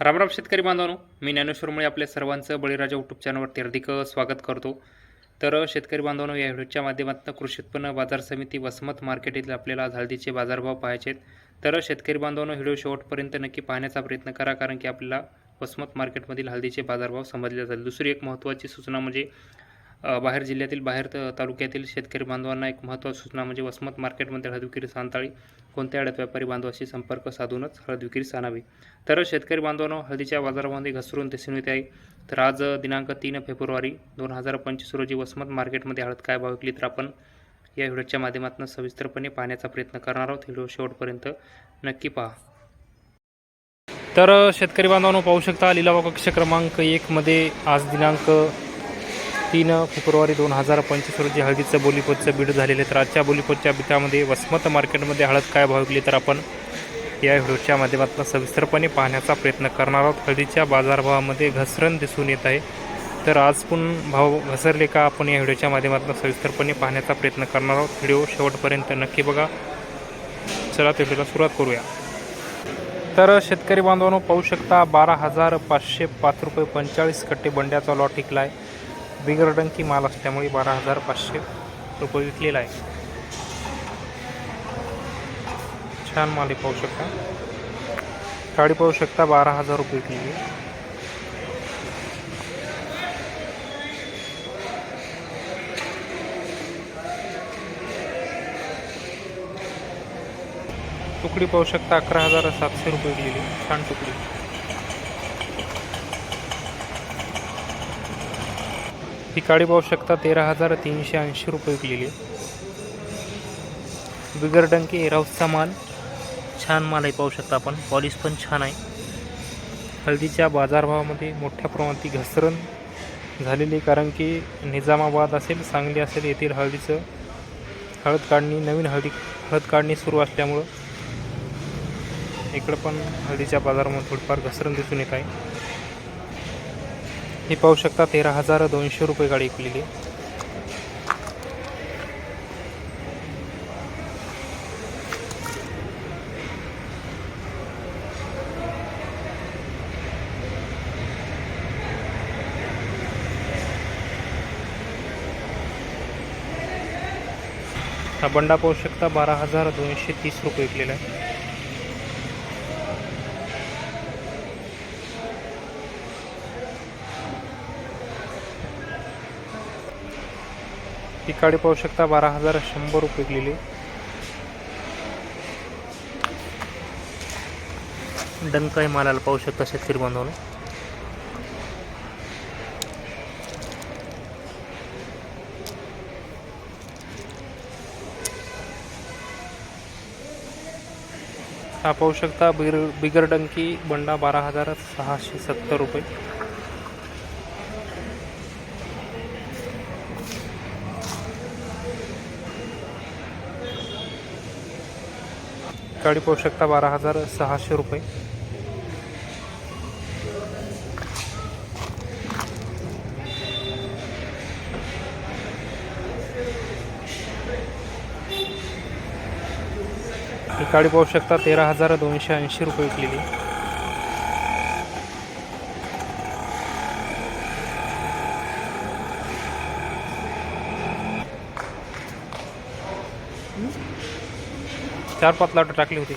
रामराम शेतकरी बांधवानो मी ज्ञानेश्वरमुळे आपल्या सर्वांचं बळीराजा यूट्यूब चॅनलवरती हार्दिक स्वागत करतो. तर शेतकरी बांधवांनो या व्हिडिओच्या माध्यमातून कृषी उत्पन्न बाजार समिती वसमत मार्केट येथील आपल्याला हळदीचे बाजारभाव पाहायचे आहेत. तर शेतकरी बांधवांनो व्हिडिओ शेवटपर्यंत नक्की पाहण्याचा प्रयत्न करा कारण की आपल्याला वसमत मार्केटमधील हळदीचे बाजारभाव समजले जातील दुसरी एक महत्त्वाची सूचना म्हणजे बाहेर जिल्ह्यातील बाहेर तालुक्यातील शेतकरी बांधवांना एक महत्त्वाची सूचना म्हणजे वसमत मार्केटमध्ये हळद विक्री सांताळी कोणत्या अडत व्यापारी बांधवाशी संपर्क साधूनच हळद विक्री आणावी तर शेतकरी बांधवांनो हळदीच्या बाजारामध्ये घसरून दिसून येत आहे. तर आज दिनांक तीन फेब्रुवारी दोन हजार पंचवीस रोजी वसमत मार्केटमध्ये हळद काय भाव विकली तर आपण या व्हिडिओच्या माध्यमातून सविस्तरपणे पाहण्याचा प्रयत्न करणार आहोत. व्हिडिओ शेवटपर्यंत नक्की पहा. तर शेतकरी बांधवांनो पाहू शकता लिलावा कक्ष क्रमांक एकमध्ये आज दिनांक तीन फेब्रुवारी दोन हजार पंचवीस रोजी हळदीचं बोलीपोतचं बीड झालेलं आहे. तर आजच्या बोलीपोतच्या बिटामध्ये वसमत मार्केटमध्ये हळद काय भाव विकली तर आपण या व्हिडिओच्या माध्यमातून सविस्तरपणे पाहण्याचा प्रयत्न करणार आहोत. हळदीच्या बाजारभावामध्ये घसरण दिसून येत आहे. तर आज पण भाव घसरले का आपण या व्हिडिओच्या माध्यमातून सविस्तरपणे पाहण्याचा प्रयत्न करणार आहोत. व्हिडिओ शेवटपर्यंत नक्की बघा. चला ते व्हिडिओला सुरुवात करूया. तर शेतकरी बांधवांनो पाहू शकता बारा हजार पाचशे पाच रुपये पंचेचाळीस कट्टे बंड्याचा लॉट टिकला आहे बिगर माल असल्यामुळे बारा हजार पाचशे रुपये विकलेला आहे. छान माल आहे पाहू शकता. साडी पाहू शकता बारा हजार रुपये विकलेली आहे. तुकडी पाहू शकता अकरा हजार सातशे रुपये विकलेली छान तुकडी. ही काळी पाहू शकता तेरा हजार तीनशे ऐंशी रुपये विकलेली आहे. बिगर डंकी एराऊसचा माल छान माल आहे पाहू शकता आपण. पॉलिश पण छान आहे. हळदीच्या बाजारभावामध्ये मोठ्या प्रमाणात घसरण झालेली आहे कारण की निजामाबाद असेल सांगली असेल येथील हळदीचं हळद काढणी नवीन हळदी हळद काढणी सुरू असल्यामुळं इकडं पण हळदीच्या बाजारामध्ये थोडीफार घसरण दिसून येत आहे. हे पाहू शकता तेरा हजार दोनशे रुपये गाडी विकलेली हा बंडा पाहू शकता बारा हजार दोनशे तीस रुपये विकलेला आहे. ही काडी पाहू शकता. बारा हजार शंभर रुपये विकलेली डंकाई मालाला पाहू शकता शेतकरी बांधवांनो. हा पाहू शकता. बिगर बिगर डंकी बंडा बारा हजार सहाशे सत्तर रुपये. गाडी पाहू शकता बारा हजार सहाशे रुपये. ही गाडी पाहू शकता तेरा हजार दोनशे ऐंशी रुपये विकलेली. चार पाच लाट टाकली होती.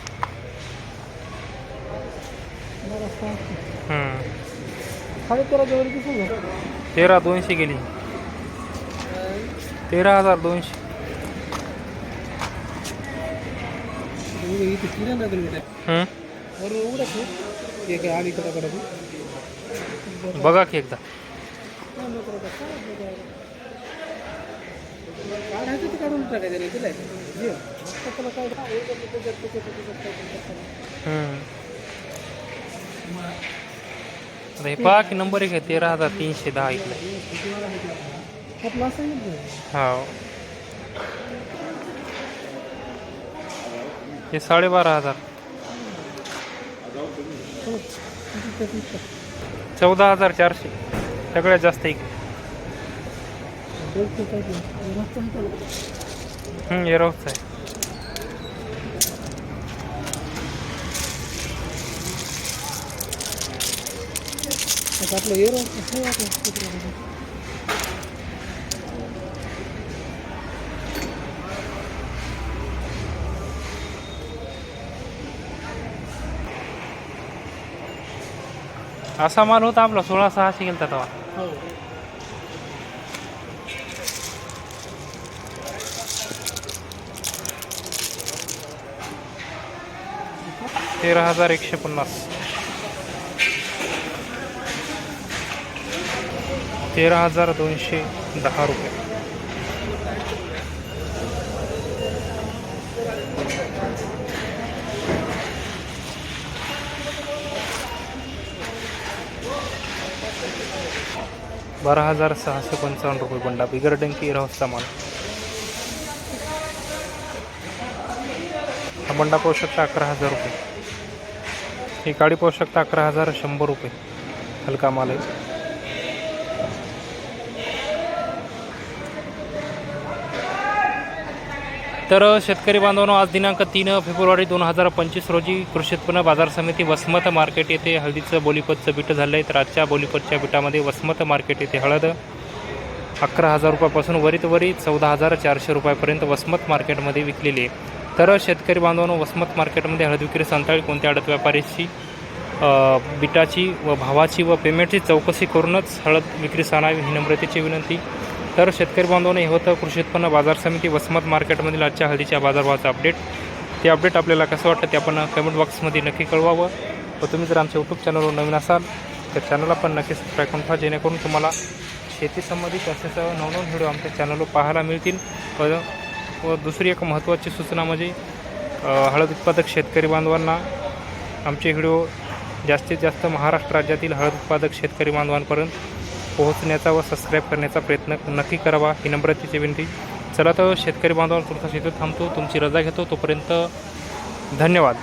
तेरा दोनशे गेली. तेरा हजार दोनशे. बघा की एकदा. हम्म. आता हे पहा की नंबर एक आहे तेरा हजार तीनशे दहा इकडे. हा हे साडेबारा हजार. चौदा हजार चारशे. सगळ्यात जास्त इकडे हम्म, एरोसचा आहे आता आपलं एरो कसं वाटलं असा माल होता आपला सोळा सहाशे गेलता तेव्हा तेरा हजार एकशे पन्नास. तेरा हजार दोनशे दहा रुपये. बारा हजार सहाशे पंचावन्न रुपये बंडा बिगर डंकी राहूचा माल हा बंडा पाहू शकता अकरा हजार रुपये. ही गाडी पाहू शकता अकरा हजार शंभर रुपये. हलका माल आहे. तर शेतकरी बांधवांनो आज दिनांक तीन फेब्रुवारी दोन हजार पंचवीस रोजी कृषी उत्पन्न बाजार समिती वसमत मार्केट येथे हळदीचं बोलीपतचं बीट झालं आहे तर आजच्या बोलीपतच्या बिटामध्ये वसमत मार्केट येथे हळद अकरा हजार रुपयापासून वरीत वरी चौदा हजार चारशे रुपयापर्यंत वसमत मार्केटमध्ये विकलेली आहे. तर शेतकरी बांधवांनो वसमत मार्केटमध्ये हळद विक्री संताळी कोणत्या हळद व्यापारीची बिटाची व भावाची व पेमेंटची चौकशी करूनच हळद विक्री आणावी ही नम्रतेची विनंती. तर शेतकरी बांधवांनो हे होतं कृषी उत्पन्न बाजार समिती वसमत मार्केटमधील आजच्या हळदीच्या बाजारभावाचं अपडेट. ते अपडेट आपल्याला कसं वाटतं ते आपण कमेंट बॉक्समध्ये नक्की कळवावं. व तुम्ही जर आमच्या यूट्यूब चॅनलवर नवीन असाल तर चॅनलला पण नक्की सबस्क्राईब करून ठेवा जेणेकरून तुम्हाला शेतीसंबंधित संबंधित तसेच नवनवीन व्हिडिओ आमच्या चॅनलवर पाहायला मिळतील. व व दुसरी एक महत्त्वाची सूचना म्हणजे हळद उत्पादक शेतकरी बांधवांना आमचे व्हिडिओ जास्तीत जास्त महाराष्ट्र राज्यातील हळद उत्पादक शेतकरी बांधवांपर्यंत पोहोचण्याचा व सबस्क्राईब करण्याचा प्रयत्न नक्की करावा ही नम्रतेची विनंती. चला तर शेतकरी बांधवांपुरता शेती थांबतो. तुमची रजा घेतो. तोपर्यंत धन्यवाद.